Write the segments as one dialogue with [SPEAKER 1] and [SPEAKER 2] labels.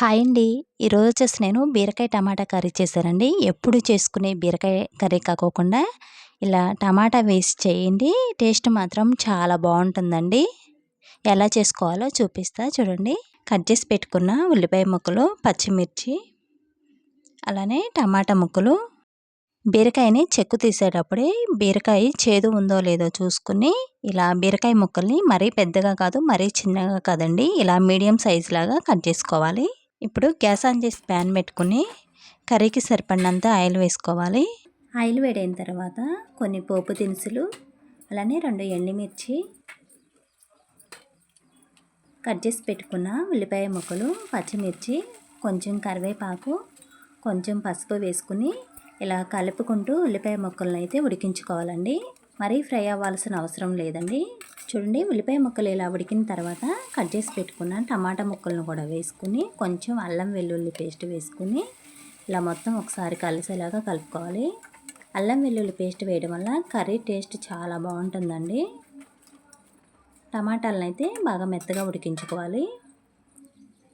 [SPEAKER 1] Hi అండి. ఈరోజు వచ్చేసి నేను బీరకాయ టమాటా కర్రీ చేశానండి. ఎప్పుడు చేసుకునే బీరకాయ కర్రీ కాకోకుండా ఇలా టమాటా వేసి చేయండి. టేస్ట్ మాత్రం చాలా బాగుంటుందండి. ఎలా చేసుకోవాలో చూపిస్తా చూడండి. కట్ చేసి పెట్టుకున్న ఉల్లిపాయ ముక్కలు పచ్చిమిర్చి అలానే టమాటా ముక్కలు. బీరకాయని చెక్కు తీసేటప్పుడే బీరకాయ చేదు ఉందో లేదో చూసుకుని ఇలా బీరకాయ ముక్కల్ని మరీ పెద్దగా కాదు మరీ చిన్నగా కాదండి. ఇలా మీడియం సైజ్ లాగా కట్ చేసుకోవాలి. ఇప్పుడు గ్యాస్ ఆన్ చేసి ప్యాన్ పెట్టుకుని కర్రీకి సరిపడినంత ఆయిల్ వేసుకోవాలి. ఆయిల్ వేడైన తర్వాత కొన్ని పోపు దినుసులు అలానే రెండు ఎండుమిర్చి కట్ చేసి పెట్టుకున్న ఉల్లిపాయ ముక్కలు పచ్చిమిర్చి కొంచెం కరివేపాకు కొంచెం పసుపు వేసుకుని ఇలా కలుపుకుంటూ ఉల్లిపాయ ముక్కలను అయితే ఉడికించుకోవాలండి. మరీ ఫ్రై అవ్వాల్సిన అవసరం లేదండి. చూడండి ఉల్లిపాయ ముక్కలు ఇలా ఉడికిన తర్వాత కట్ చేసి పెట్టుకున్న టమాటా ముక్కలను కూడా వేసుకుని కొంచెం అల్లం వెల్లుల్లి పేస్ట్ వేసుకుని ఇలా మొత్తం ఒకసారి కలిసేలాగా కలుపుకోవాలి. అల్లం వెల్లుల్లి పేస్ట్ వేయడం వల్ల కర్రీ టేస్ట్ చాలా బాగుంటుందండి. టమాటాలను అయితే బాగా మెత్తగా ఉడికించుకోవాలి.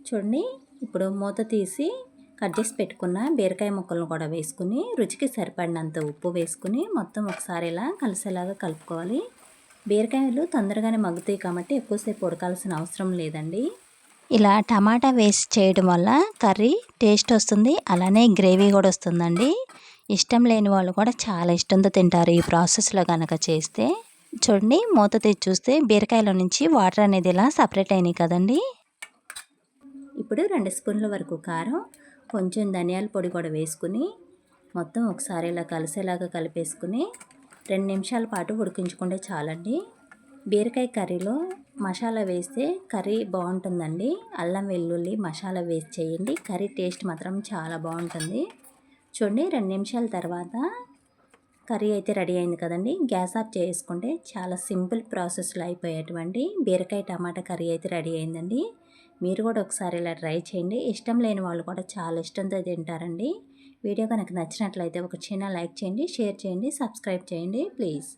[SPEAKER 1] చూడండి ఇప్పుడు మూత తీసి కట్ చేసి పెట్టుకున్న బీరకాయ ముక్కలను కూడా వేసుకుని రుచికి సరిపడినంత ఉప్పు వేసుకుని మొత్తం ఒకసారి ఇలా కలిసేలాగా కలుపుకోవాలి. బీరకాయలు తొందరగానే మగ్గుతాయి కాబట్టి ఎక్కువసేపు ఉడకాల్సిన అవసరం లేదండి. ఇలా టమాటా వేస్ట్ చేయడం వల్ల కర్రీ టేస్ట్ వస్తుంది అలానే గ్రేవీ కూడా వస్తుందండి. ఇష్టం లేని వాళ్ళు కూడా చాలా ఇష్టంతో తింటారు ఈ ప్రాసెస్లో కనుక చేస్తే. చూడండి మూత తెచ్చి చూస్తే బీరకాయల నుంచి వాటర్ అనేది ఇలా సపరేట్ అయినాయి కదండి. ఇప్పుడు రెండు స్పూన్ల వరకు కారం కొంచెం ధనియాల పొడి కూడా వేసుకుని మొత్తం ఒకసారి ఇలా కలిసేలాగా కలిపేసుకుని రెండు నిమిషాల పాటు ఉడికించుకుంటే చాలండి. బీరకాయ కర్రీలో మసాలా వేస్తే కర్రీ బాగుంటుందండి. అల్లం వెల్లుల్లి మసాలా వేసి చేయండి. కర్రీ టేస్ట్ మాత్రం చాలా బాగుంటుంది. చూడండి రెండు నిమిషాల తర్వాత కర్రీ అయితే రెడీ అయింది కదండి. గ్యాస్ ఆఫ్ చేసుకుంటే చాలా సింపుల్ ప్రాసెస్లో అయిపోయేటువంటి బీరకాయ టమాటా కర్రీ అయితే రెడీ అయిందండి. మీరు కూడా ఒకసారి ఇలా ట్రై చేయండి. ఇష్టం లేని వాళ్ళు కూడా చాలా ఇష్టంతో తింటారండి. వీడియో కనుక నచ్చినట్లయితే ఒక చిన్న లైక్ చేయండి షేర్ చేయండి సబ్స్క్రైబ్ చేయండి ప్లీజ్.